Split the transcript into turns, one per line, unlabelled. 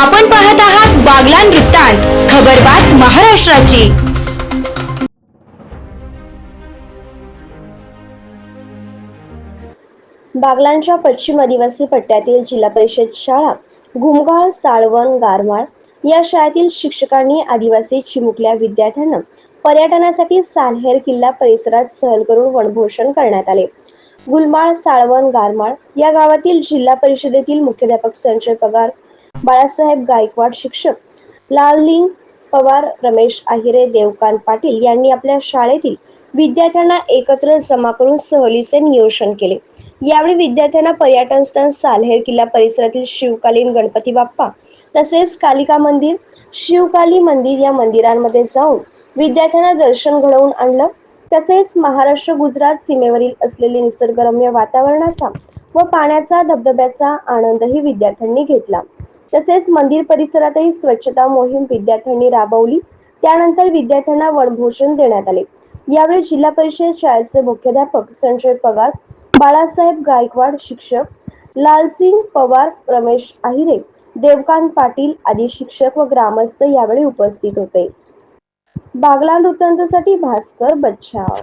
आपण पाहत आहात बागलान वृत्तांत खबरबात महाराष्ट्राची.
बागलांच्या पश्चिम आदिवासी पट्ट्यातील जिल्हा परिषद शाळा घुमगाळ साळवण गारमाळ या शाळेतील शिक्षकांनी आदिवासी चिमुकल्या विद्यार्थ्यांना पर्यटनासाठी साल्हेर किल्ला परिसरात सहल करून वनभोषण करण्यात आले. गुलमाळ साळवण गारमाळ या गावातील जिल्हा परिषदेतील मुख्याध्यापक संजय पगार बाळासाहेब गायकवाड शिक्षक लाललिंग पवार रमेश आहिरे देवकांत पाटील यांनी आपल्या शाळेतील विद्यार्थ्यांना एकत्र जमा करून सहलीचे नियोजन केले. यावेळी विद्यार्थ्यांना पर्यटन स्थळ सालहेर किल्ला परिसरातील शिवकालीन गणपती बाप्पा तसेच कालिका मंदिर शिवकाली मंदिर या मंदिरांमध्ये जाऊन विद्यार्थ्यांना दर्शन घडवून आणलं. तसेच महाराष्ट्र गुजरात सीमेवरील असलेले निसर्गरम्य वातावरणाचा व पाण्याचा धबधब्याचा आनंदही विद्यार्थ्यांनी घेतला. तसेच मंदिर परिसरातही स्वच्छता मोहीम विद्यार्थ्यांनी राबवली. त्यानंतर विद्यार्थ्यांना वनभोजन देण्यात आले. यावेळी जिल्हा परिषद शाळेचे मुख्याध्यापक संजय पगार बाळासाहेब गायकवाड शिक्षक लालसिंग पवार रमेश आहिरे देवकांत पाटील आदी शिक्षक व ग्रामस्थ यावेळी उपस्थित होते. बागला वृत्तांतासाठी भास्कर बच्छाव.